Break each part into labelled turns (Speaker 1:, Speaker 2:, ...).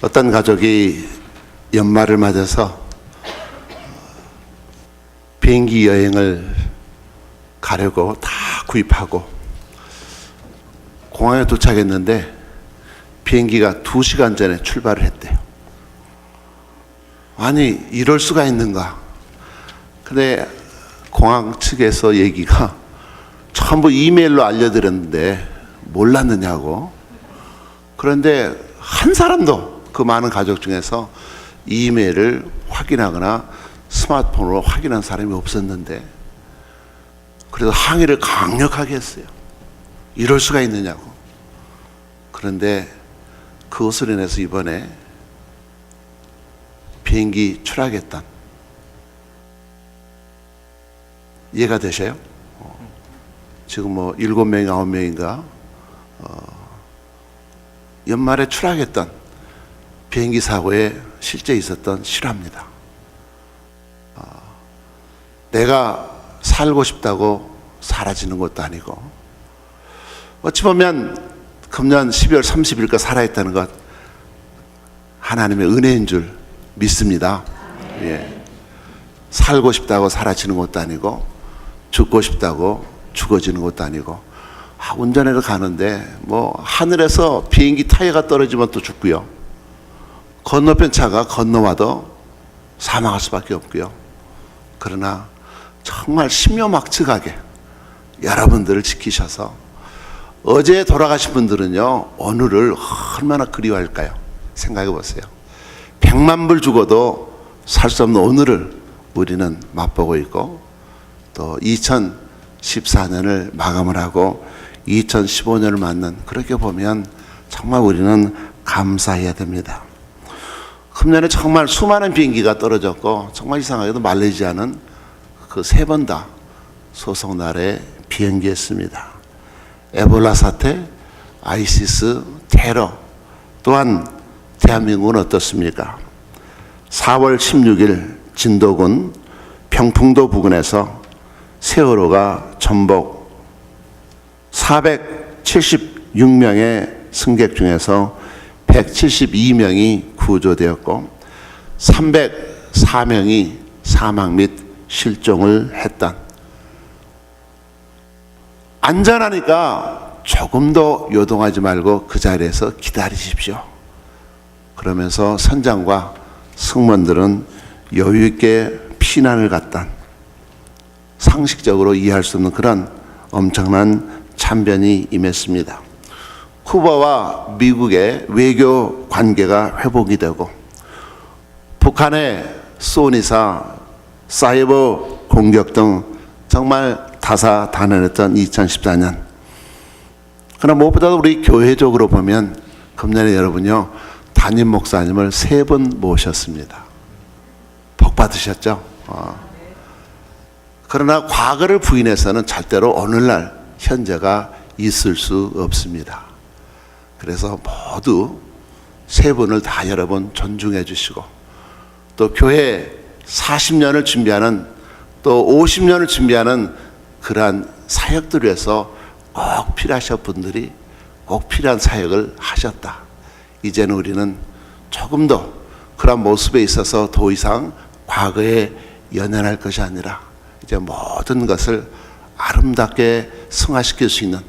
Speaker 1: 어떤 가족이 연말을 맞아서 비행기 여행을 가려고 다 구입하고 공항에 도착했는데 비행기가 두시간 전에 출발을 했대요. 아니, 이럴 수가 있는가? 근데 공항 측에서 얘기가 전부 이메일로 알려드렸는데 몰랐느냐고. 그런데 한 사람도 그 많은 가족 중에서 이메일을 확인하거나 스마트폰으로 확인한 사람이 없었는데 그래서 항의를 강력하게 했어요. 이럴 수가 있느냐고. 그런데 그것을 인해서 이번에 비행기 추락했던 이해가 되셔요? 어, 지금 뭐 일곱 명, 아홉 명인가 어, 연말에 추락했던 비행기 사고에 실제 있었던 실화입니다. 어, 내가 살고 싶다고 사라지는 것도 아니고 어찌 보면 금년 12월 30일까 살아있다는 것 하나님의 은혜인 줄 믿습니다. 예. 살고 싶다고 사라지는 것도 아니고 죽고 싶다고 죽어지는 것도 아니고 아, 운전해서 가는데 뭐 하늘에서 비행기 타이어가 떨어지면 또 죽고요. 건너편 차가 건너와도 사망할 수밖에 없고요. 그러나 정말 심요막측하게 여러분들을 지키셔서 어제 돌아가신 분들은요 오늘을 얼마나 그리워할까요? 생각해 보세요. 백만 불 주고도 살 수 없는 오늘을 우리는 맛보고 있고 또 2014년을 마감을 하고 2015년을 맞는 그렇게 보면 정말 우리는 감사해야 됩니다. 금년에 정말 수많은 비행기가 떨어졌고 정말 이상하게도 말레이시아는 그 세 번 다 소속 나라에 비행기했습니다. 에볼라 사태, 아이시스, 테러 또한 대한민국은 어떻습니까? 4월 16일 진도군 평풍도 부근에서 세월호가 전복 476명의 승객 중에서 172명이 구조되었고 304명이 사망 및 실종을 했던 안전하니까 조금 더 요동하지 말고 그 자리에서 기다리십시오. 그러면서 선장과 승무원들은 여유 있게 피난을 갔던 상식적으로 이해할 수 없는 그런 엄청난 참변이 임했습니다. 쿠바와 미국의 외교 관계가 회복이 되고 북한의 소니사, 사이버 공격 등 정말 다사다난했던 2014년. 그러나 무엇보다도 우리 교회적으로 보면 금년에 여러분요 담임 목사님을 세 번 모셨습니다. 복 받으셨죠? 어. 그러나 과거를 부인해서는 절대로 오늘날 현재가 있을 수 없습니다. 그래서 모두 세 분을 다 여러분 존중해 주시고 또 교회 40년을 준비하는 또 50년을 준비하는 그러한 사역들을 위해서 꼭 필요하신 분들이 꼭 필요한 사역을 하셨다. 이제는 우리는 조금 더 그런 모습에 있어서 더 이상 과거에 연연할 것이 아니라 이제 모든 것을 아름답게 승화시킬 수 있는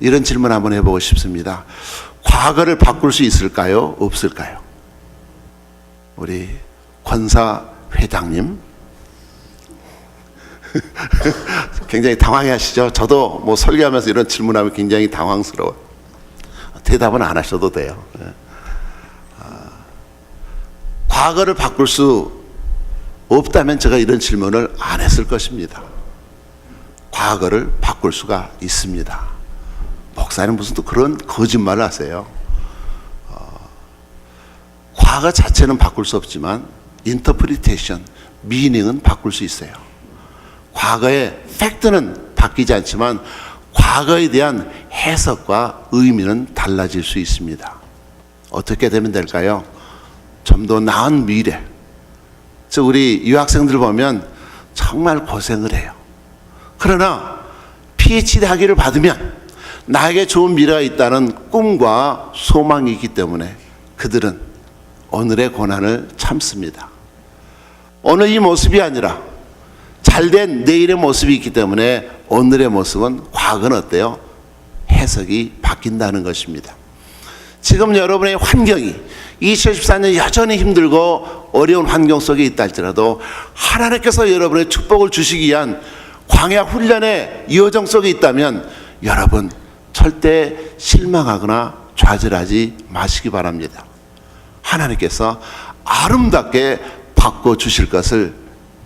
Speaker 1: 이런 질문 한번 해보고 싶습니다. 과거를 바꿀 수 있을까요? 없을까요? 우리 권사 회장님 굉장히 당황해 하시죠? 저도 뭐 설교하면서 이런 질문하면 굉장히 당황스러워. 대답은 안 하셔도 돼요. 예. 아, 과거를 바꿀 수 없다면 제가 이런 질문을 안 했을 것입니다. 과거를 바꿀 수가 있습니다. 목사님 무슨 또 그런 거짓말을 하세요. 어, 과거 자체는 바꿀 수 없지만 인터프리테이션, 미닝은 바꿀 수 있어요. 과거의 팩트는 바뀌지 않지만 과거에 대한 해석과 의미는 달라질 수 있습니다. 어떻게 되면 될까요? 좀 더 나은 미래. 저 우리 유학생들 보면 정말 고생을 해요. 그러나 PhD 학위를 받으면 나에게 좋은 미래가 있다는 꿈과 소망이 있기 때문에 그들은 오늘의 고난을 참습니다. 오늘 이 모습이 아니라 잘된 내일의 모습이 있기 때문에 오늘의 모습은 과거는 어때요? 해석이 바뀐다는 것입니다. 지금 여러분의 환경이 2014년 여전히 힘들고 어려운 환경 속에 있다 할지라도 하나님께서 여러분의 축복을 주시기 위한 광야 훈련의 여정 속에 있다면 여러분 절대 실망하거나 좌절하지 마시기 바랍니다. 하나님께서 아름답게 바꿔 주실 것을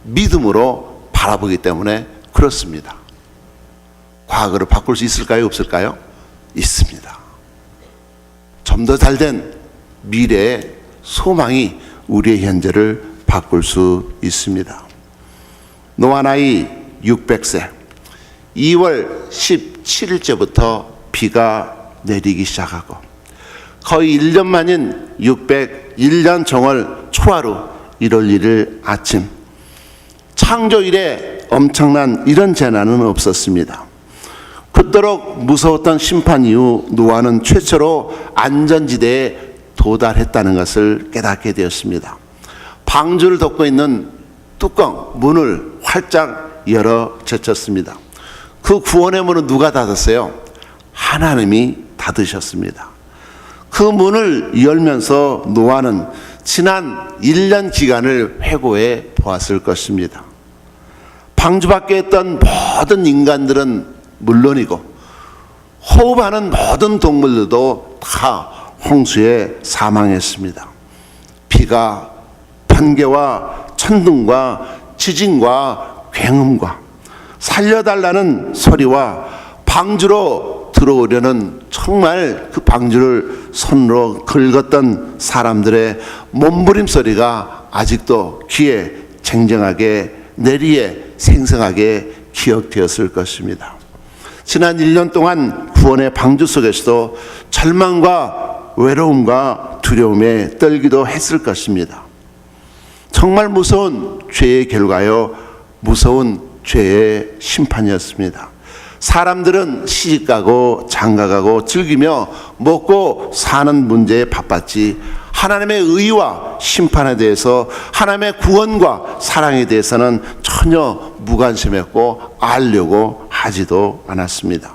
Speaker 1: 믿음으로 바라보기 때문에 그렇습니다. 과거를 바꿀 수 있을까요? 없을까요? 있습니다. 좀 더 잘 된 미래의 소망이 우리의 현재를 바꿀 수 있습니다. 노아 나이 600세 2월 17일째부터 비가 내리기 시작하고 거의 1년 만인 601년 정월 초하루 1월 1일 아침 창조 이래 엄청난 이런 재난은 없었습니다. 그토록 무서웠던 심판 이후 노아는 최초로 안전지대에 도달했다는 것을 깨닫게 되었습니다. 방주를 덮고 있는 뚜껑 문을 활짝 열어 제쳤습니다. 그 구원의 문은 누가 닫았어요? 하나님이 닫으셨습니다. 그 문을 열면서 노아는 지난 1년 기간을 회고해 보았을 것입니다. 방주 밖에 있던 모든 인간들은 물론이고 호흡하는 모든 동물들도 다 홍수에 사망했습니다. 비가 번개와 천둥과 지진과 굉음과 살려달라는 소리와 방주로 들어오려는 정말 그 방주를 손으로 긁었던 사람들의 몸부림 소리가 아직도 귀에 쟁쟁하게 내리에 생생하게 기억되었을 것입니다. 지난 1년 동안 구원의 방주 속에서도 절망과 외로움과 두려움에 떨기도 했을 것입니다. 정말 무서운 죄의 결과요, 무서운 죄의 심판이었습니다. 사람들은 시집가고 장가가고 즐기며 먹고 사는 문제에 바빴지 하나님의 의와 심판에 대해서 하나님의 구원과 사랑에 대해서는 전혀 무관심했고 알려고 하지도 않았습니다.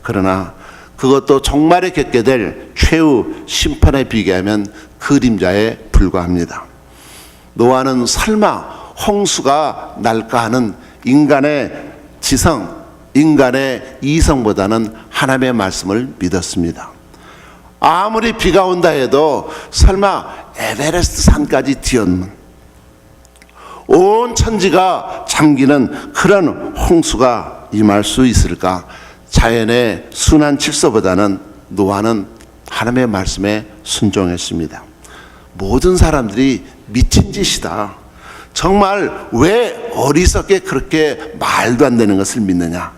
Speaker 1: 그러나 그것도 정말에 겪게 될 최후 심판에 비교하면 그림자에 불과합니다. 노아는 설마 홍수가 날까 하는 인간의 지성, 인간의 이성보다는 하나님의 말씀을 믿었습니다. 아무리 비가 온다 해도 설마 에베레스트 산까지 뛰었는 온 천지가 잠기는 그런 홍수가 임할 수 있을까? 자연의 순한 질서보다는 노아는 하나님의 말씀에 순종했습니다. 모든 사람들이 미친 짓이다. 정말 왜 어리석게 그렇게 말도 안 되는 것을 믿느냐?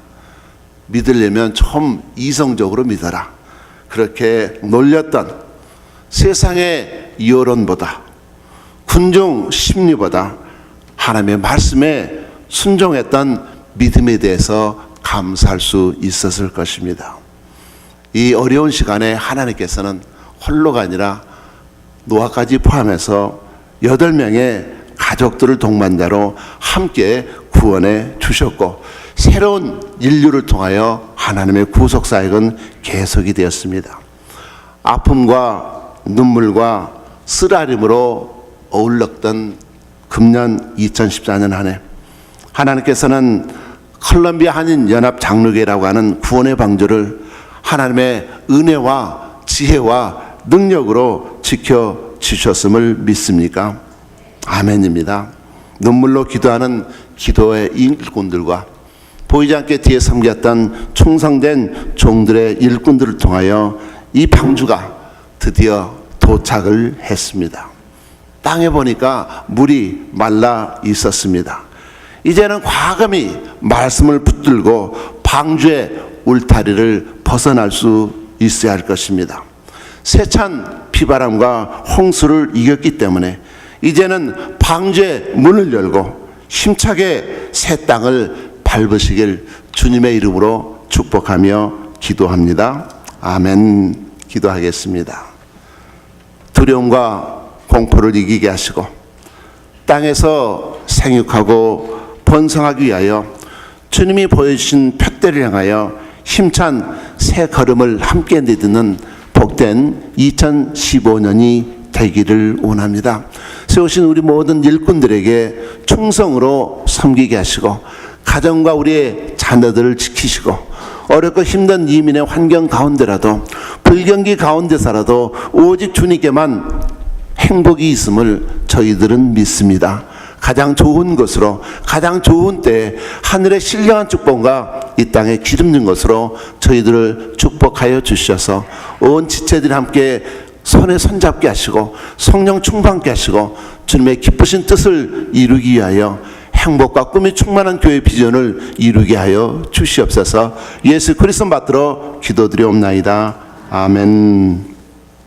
Speaker 1: 믿으려면 좀 이성적으로 믿어라. 그렇게 놀렸던 세상의 여론보다 군중 심리보다 하나님의 말씀에 순종했던 믿음에 대해서 감사할 수 있었을 것입니다. 이 어려운 시간에 하나님께서는 홀로가 아니라 노아까지 포함해서 여덟 명의 가족들을 동반자로 함께 구원해 주셨고 새로운 인류를 통하여 하나님의 구속 사역은 계속이 되었습니다. 아픔과 눈물과 쓰라림으로 어울렸던 금년 2014년 한 해 하나님께서는 컬럼비아 한인 연합 장로교라고 하는 구원의 방주를 하나님의 은혜와 지혜와 능력으로 지켜 주셨음을 믿습니까? 아멘입니다. 눈물로 기도하는 기도의 일꾼들과 보이지 않게 뒤에 섬겼던 충성된 종들의 일꾼들을 통하여 이 방주가 드디어 도착을 했습니다. 땅에 보니까 물이 말라 있었습니다. 이제는 과감히 말씀을 붙들고 방주의 울타리를 벗어날 수 있어야 할 것입니다. 세찬 비바람과 홍수를 이겼기 때문에 이제는 방주의 문을 열고 힘차게 새 땅을 밟으시길 주님의 이름으로 축복하며 기도합니다. 아멘. 기도하겠습니다. 두려움과 공포를 이기게 하시고 땅에서 생육하고 번성하기 위하여 주님이 보여주신 표대를 향하여 힘찬 새 걸음을 함께 내딛는 복된 2015년이 되기를 원합니다. 세우신 우리 모든 일꾼들에게 충성으로 섬기게 하시고 가정과 우리의 자녀들을 지키시고 어렵고 힘든 이민의 환경 가운데라도 불경기 가운데서라도 오직 주님께만 행복이 있음을 저희들은 믿습니다. 가장 좋은 것으로 가장 좋은 때에 하늘의 신령한 축복과 이 땅에 기름진 것으로 저희들을 축복하여 주셔서 온 지체들이 함께 손에 손잡게 하시고 성령 충만케 하시고 주님의 기쁘신 뜻을 이루기 위하여 행복과 꿈이 충만한 교회 비전을 이루게 하여 주시옵소서. 예수 그리스도 받들어 기도드리옵나이다. 아멘